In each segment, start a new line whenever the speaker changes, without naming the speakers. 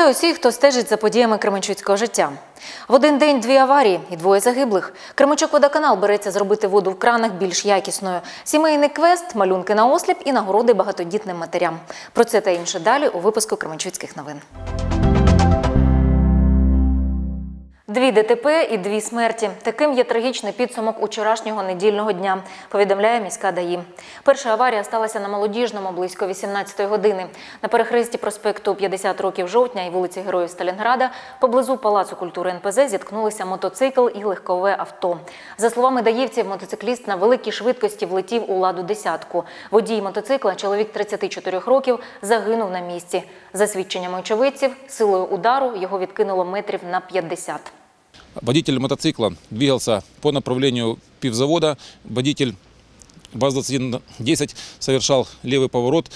Вітаю усіх, хто стежить за подіями Кременчуцького життя. В один день дві аварії і двоє загиблих. Кременчук водоканал береться зробити воду в кранах більш якісною. Сімейний квест, малюнки на осліп і нагороди багатодітним матерям. Про це та інше далі у випуску Кременчуцьких новин. Дві ДТП і дві смерті. Таким є трагічний підсумок учорашнього недільного дня, повідомляє міська ДАІ. Перша аварія сталася на молодіжному близько 18-ї години. На перехресті проспекту 50 років жовтня і вулиці Героїв Сталінграда поблизу Палацу культури НПЗ зіткнулися мотоцикл і легкове авто. За словами даївців, мотоцикліст на великій швидкості влетів у ладу десятку. Водій мотоцикла, чоловік 34 років, загинув на місці. За свідченнями очевидців, силою удару його відкинуло метрів на 50.
Водитель мотоцикла двигался по направлению пивзавода. Водитель ВАЗ-2110 совершал левый поворот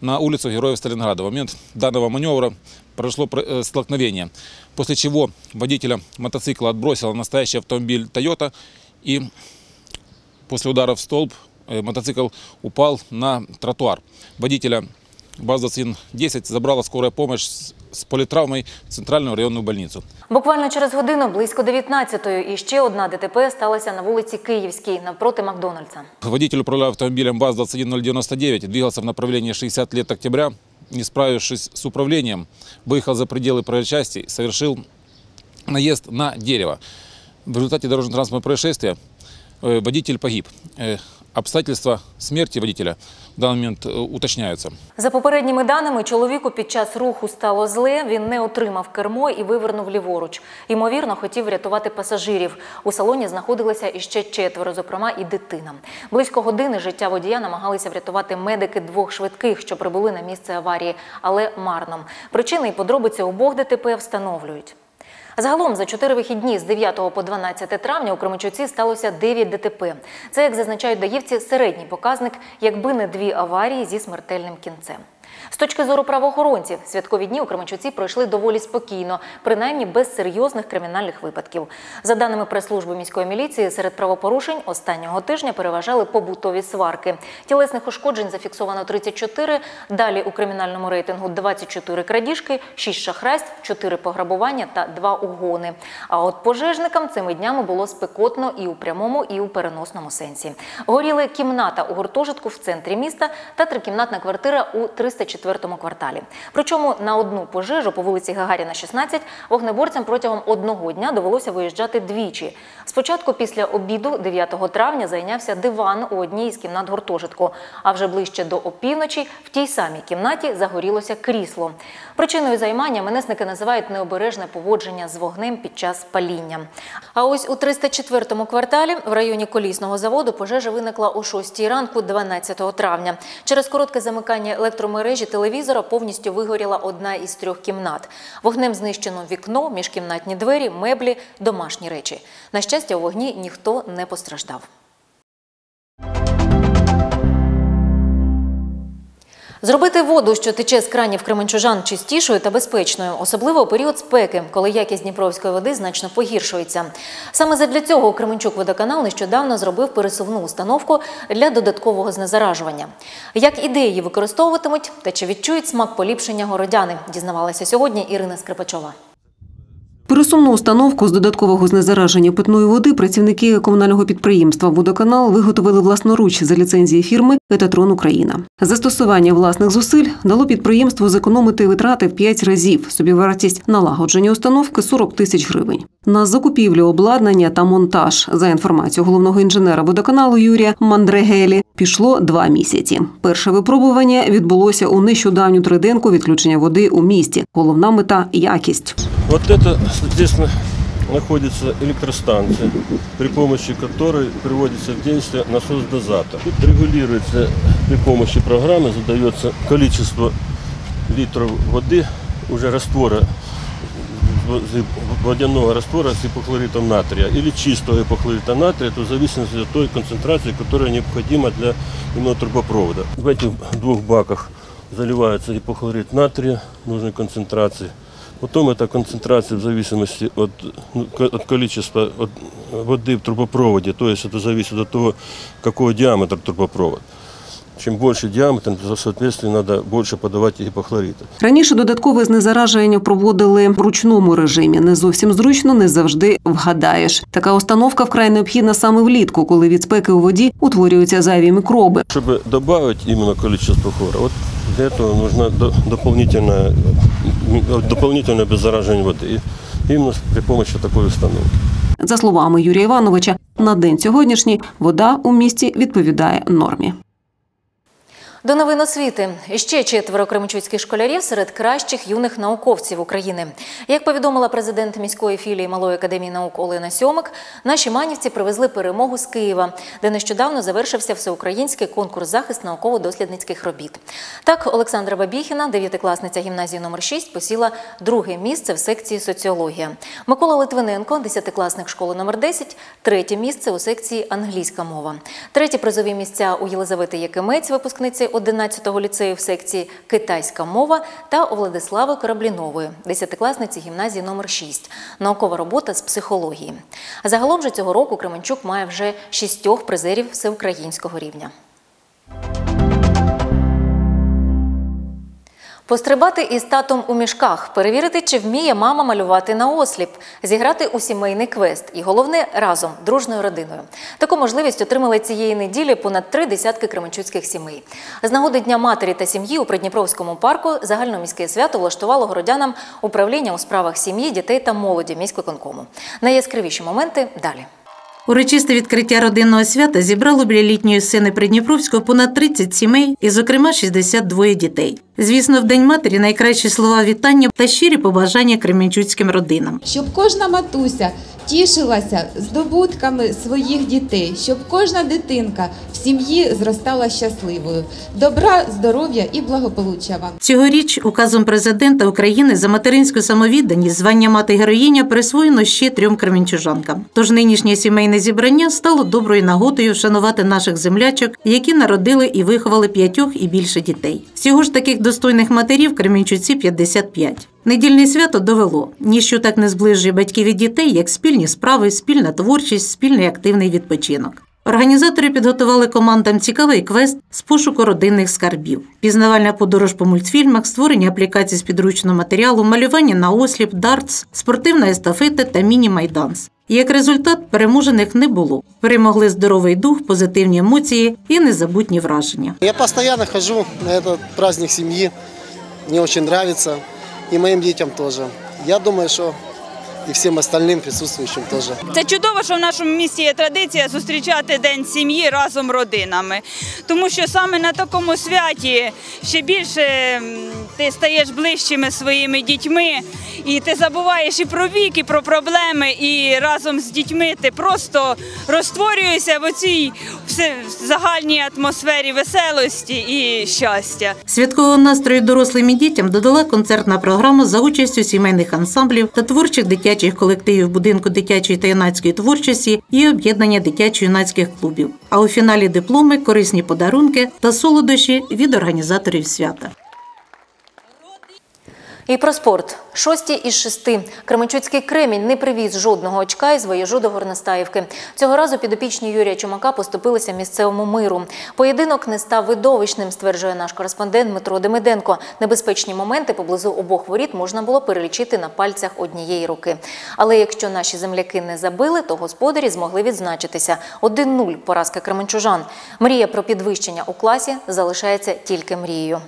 на улицу Героев Сталинграда. В момент данного маневра произошло э, столкновение, после чего водителя мотоцикла отбросило настоящий автомобиль Toyota и после удара в столб э, мотоцикл упал на тротуар. Водителя ВАЗ-2110 забрала скорая помощь с с политравмой в Центральную районную больницу.
Буквально через годину, близько 19-ї, і ще одна ДТП сталася на вулиці Київській, навпроти Макдональдса.
Водитель, управляя автомобилем ВАЗ-21099, двигался в направлении 60 лет октября. Не справившись с управлением, выехал за пределы проезжей части, совершил наезд на дерево. В результате дорожно-транспортного происшествия э, водитель погиб. Э, Обстоятельства смерти водителя в данный момент э, уточняются.
За попередніми даними, чоловіку під час руху стало зле. Він не отримав кермо і вивернув ліворуч. Ймовірно, хотів врятувати пасажирів. У салоні знаходилися іще четверо, зокрема і дитина. Близько години життя водія намагалися врятувати медики двох швидких, що прибули на місце аварії, але марно. Причини і подробиці обох ДТП встановлюють. Загалом за чотири вихідні з 9 по 12 травня у Кременчуці сталося 9 ДТП. Це, як зазначають даївці, середній показник, якби не дві аварії зі смертельним кінцем. З точки зору правоохоронців, святкові дні у Кременчуці пройшли доволі спокійно, принаймні без серйозних кримінальних випадків. За даними прес-служби міської міліції, серед правопорушень останнього тижня переважали побутові сварки. Тілесних ушкоджень зафіксовано 34, далі у кримінальному рейтингу 24 крадіжки, 6 шахрайств, 4 пограбування та 2 угони. А от пожежникам цими днями було спекотно і у прямому, і у переносному сенсі. Горіли кімната у гуртожитку в центрі міста та трикімнатна квартира у 304 кварталі. Причому на одну пожежу по вулиці Гагаріна, 16, вогнеборцям протягом одного дня довелося виїжджати двічі. Спочатку після обіду 9 травня зайнявся диван у одній із кімнат гуртожитку, а вже ближче до опівночі в тій самій кімнаті загорілося крісло. Причиною займання менесники називають необережне поводження з вогнем під час паління. А ось у 304 кварталі в районі колісного заводу пожежа виникла о 6 ранку 12 травня. Через коротке замикання електромережі телевізора повністю вигоріла одна із трьох кімнат. Вогнем знищено вікно, міжкімнатні двері, меблі, домашні речі. На щастя, у вогні ніхто не постраждав. Зробити воду, що тече з кранів кременчужан, чистішою та безпечною, особливо у період спеки, коли якість дніпровської води значно погіршується. Саме задля цього Кременчук водоканал нещодавно зробив пересувну установку для додаткового знезаражування. Як ідеї використовуватимуть та чи відчують смак поліпшення городяни, дізнавалася сьогодні Ірина Скрипачова.
Пересувну установку з додаткового знезараження питної води працівники комунального підприємства Водоканал виготовили власноруч за ліцензії фірми Етатрон Україна. Застосування власних зусиль дало підприємству зекономити витрати в 5 разів. Собівартість налагодження установки 40 тисяч гривень. На закупівлю обладнання та монтаж, за інформацією головного інженера водоканалу Юрія Мандрегелі, пішло два місяці. Перше випробування відбулося у нещодавню триденку відключення води у місті. Головна мета якість.
Вот это здесь на- находится электростанция, при помощи которой приводится в действие насос-дозатор. Тут регулируется при помощи программы, задается количество литров воды, уже раствора, з- водяного раствора с ипохлоритом натрия или чистого ипохлорита натрия, то в зависимости от той концентрации, которая необходима для именно трубопровода. В этих двух баках заливается ипохлорит натрия нужной концентрации. Потом эта концентрация в зависимости от, ну, ко- от количества от воды в трубопроводе, то есть это зависит от того, какого диаметра трубопровод. Чем больше диаметр, то, соответственно, надо больше подавать гипохлорита.
Раніше додаткове знезараження проводили в ручному режимі. Не зовсім зручно, не завжди вгадаєш. Така установка вкрай необхідна саме влітку, коли від спеки у воді утворюються зайві мікроби.
Чтобы добавить именно количество хлора, вот для этого нужно до- дополнительное, дополнительное обеззараживание воды. И именно при помощи такой установки.
За словами Юрія Івановича, на день сьогоднішній вода у місті відповідає нормі.
До новин освіти ще четверо кременчуцьких школярів серед кращих юних науковців України. Як повідомила президент міської філії Малої академії наук Олена Сьомик, наші манівці привезли перемогу з Києва, де нещодавно завершився всеукраїнський конкурс захист науково-дослідницьких робіт. Так, Олександра Бабіхіна, дев'ятикласниця гімназії номер 6, посіла друге місце в секції соціологія. Микола Литвиненко, десятикласник школи номер 10, третє місце у секції англійська мова. Треті призові місця у Єлизавети Якимець, випускниці 11-го ліцею в секції китайська мова, та у Владислави Кораблінової, десятикласниці гімназії номер 6, наукова робота з психології. Загалом же цього року Кременчук має вже шістьох призерів всеукраїнського рівня. Пострибати із татом у мішках, перевірити, чи вміє мама малювати на осліп, зіграти у сімейний квест і головне разом, дружною родиною. Таку можливість отримали цієї неділі понад три десятки кременчуцьких сімей. З нагоди Дня матері та сім'ї у Придніпровському парку загальноміське свято влаштувало городянам управління у справах сім'ї, дітей та молоді міськвиконкому. Найяскравіші моменти далі.
Урочисте відкриття родинного свята зібрало біля літньої сцени Придніпровського понад 30 сімей і, зокрема, 62 дітей. Звісно, в День матері найкращі слова вітання та щирі побажання кремінчуцьким родинам.
щоб кожна матуся тішилася здобутками своїх дітей, щоб кожна дитинка в сім'ї зростала щасливою. Добра, здоров'я і благополуччя вам.
Цьогоріч указом президента України за материнську самовідданість звання мати героїня присвоєно ще трьом кремінчужанкам. Тож нинішнє сімейне зібрання стало доброю нагодою вшанувати наших землячок, які народили і виховали п'ятьох і більше дітей. Всього ж таких достойних матерів Кремінчуці 55. Недільне свято довело ніщо так не зближує батьків і дітей, як спільні справи, спільна творчість, спільний активний відпочинок. Організатори підготували командам цікавий квест з пошуку родинних скарбів, пізнавальна подорож по мультфільмах, створення аплікацій з підручного матеріалу, малювання на осліп, дартс, спортивна естафета та міні-майданс. Як результат, переможених не було. Перемогли здоровий дух, позитивні емоції і незабутні враження.
Я постоянно хожу на этот праздник семьи. Мне очень нравится. И моїм дітям теж. Я думаю, що і всім остальним присутствуючим теж.
Це чудово, що в нашому місті є традиція зустрічати День сім'ї разом родинами. Тому що саме на такому святі ще більше ти стаєш ближчими своїми дітьми, і ти забуваєш і про вік, і про проблеми, і разом з дітьми ти просто розтворюєшся в оцій загальній атмосфері веселості і щастя.
Святкового настрою дорослим і дітям додала концертна програма за участю сімейних ансамблів та творчих дитячих колективів будинку дитячої та юнацької творчості і об'єднання дитячо-юнацьких клубів. А у фіналі дипломи, корисні подарунки та солодощі від організаторів свята.
І про спорт. Шості із шести. Кременчуцький кремінь не привіз жодного очка із воєжу до Горностаївки. Цього разу підопічні Юрія Чумака поступилися місцевому миру. Поєдинок не став видовищним, стверджує наш кореспондент Дмитро Демиденко. Небезпечні моменти поблизу обох воріт можна було перелічити на пальцях однієї руки. Але якщо наші земляки не забили, то господарі змогли відзначитися. 1-0 поразка кременчужан. Мрія про підвищення у класі залишається тільки мрією.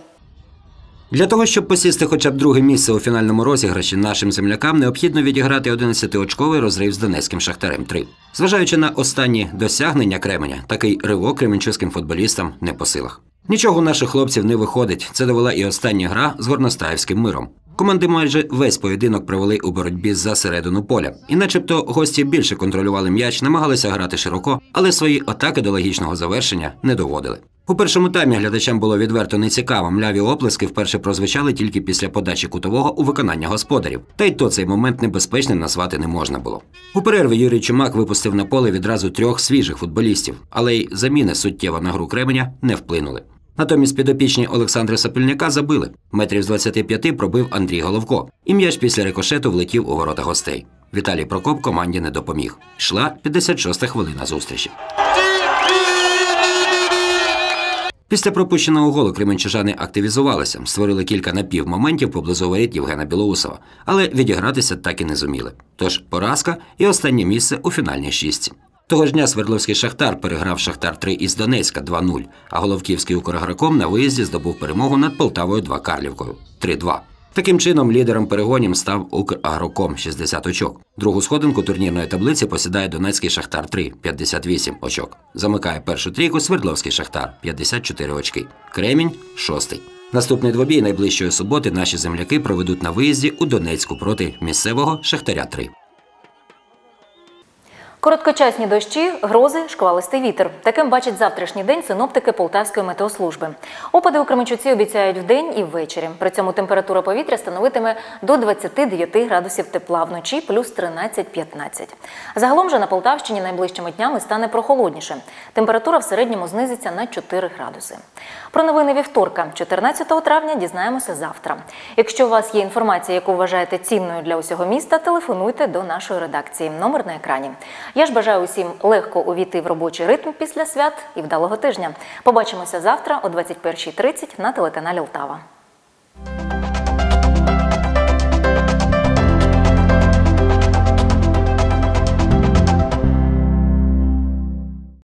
Для того, щоб посісти хоча б друге місце у фінальному розіграші, нашим землякам необхідно відіграти 11-очковий розрив з Донецьким Шахтарем 3. Зважаючи на останні досягнення Кременя, такий ривок кременчуським футболістам не по силах. Нічого у наших хлопців не виходить. Це довела і остання гра з Горностаївським миром. Команди майже весь поєдинок провели у боротьбі за середину поля, і, начебто, гості більше контролювали м'яч, намагалися грати широко, але свої атаки до логічного завершення не доводили. У першому таймі глядачам було відверто нецікаво. Мляві оплески вперше прозвучали тільки після подачі кутового у виконання господарів. Та й то цей момент небезпечним назвати не можна було. У перерві Юрій Чумак випустив на поле відразу трьох свіжих футболістів, але й заміни суттєво на гру Кременя не вплинули. Натомість підопічні Олександра Сапельняка забили. Метрів з 25 пробив Андрій Головко, і м'яч після рикошету влетів у ворота гостей. Віталій Прокоп команді не допоміг. Йшла 56-та хвилина зустрічі. Після пропущеного голу кременчужани активізувалися, створили кілька напівмоментів поблизу воріт Євгена Білоусова, але відігратися так і не зуміли. Тож поразка і останнє місце у фінальній шістці. Того ж дня Свердловський Шахтар переграв Шахтар 3 із Донецька 2-0, а Головківський Украгроком на виїзді здобув перемогу над Полтавою 2 Карлівкою 3-2. Таким чином, лідером перегонів став Украгроком 60 очок. Другу сходинку турнірної таблиці посідає Донецький Шахтар 3 58 очок. Замикає першу трійку Свердловський Шахтар 54 очки. Кремінь шостий. Наступний двобій найближчої суботи наші земляки проведуть на виїзді у Донецьку проти місцевого Шахтаря 3.
Короткочасні дощі, грози, шквалистий вітер. Таким бачить завтрашній день синоптики Полтавської метеослужби. Опади у Кременчуці обіцяють вдень і ввечері. При цьому температура повітря становитиме до 29 градусів тепла, вночі плюс 13-15. Загалом же на Полтавщині найближчими днями стане прохолодніше. Температура в середньому знизиться на 4 градуси. Про новини вівторка, 14 травня, дізнаємося завтра. Якщо у вас є інформація, яку вважаєте цінною для усього міста, телефонуйте до нашої редакції. Номер на екрані. Я ж бажаю усім легко увійти в робочий ритм після свят і вдалого тижня. Побачимося завтра о 21.30 на телеканалі Лтава.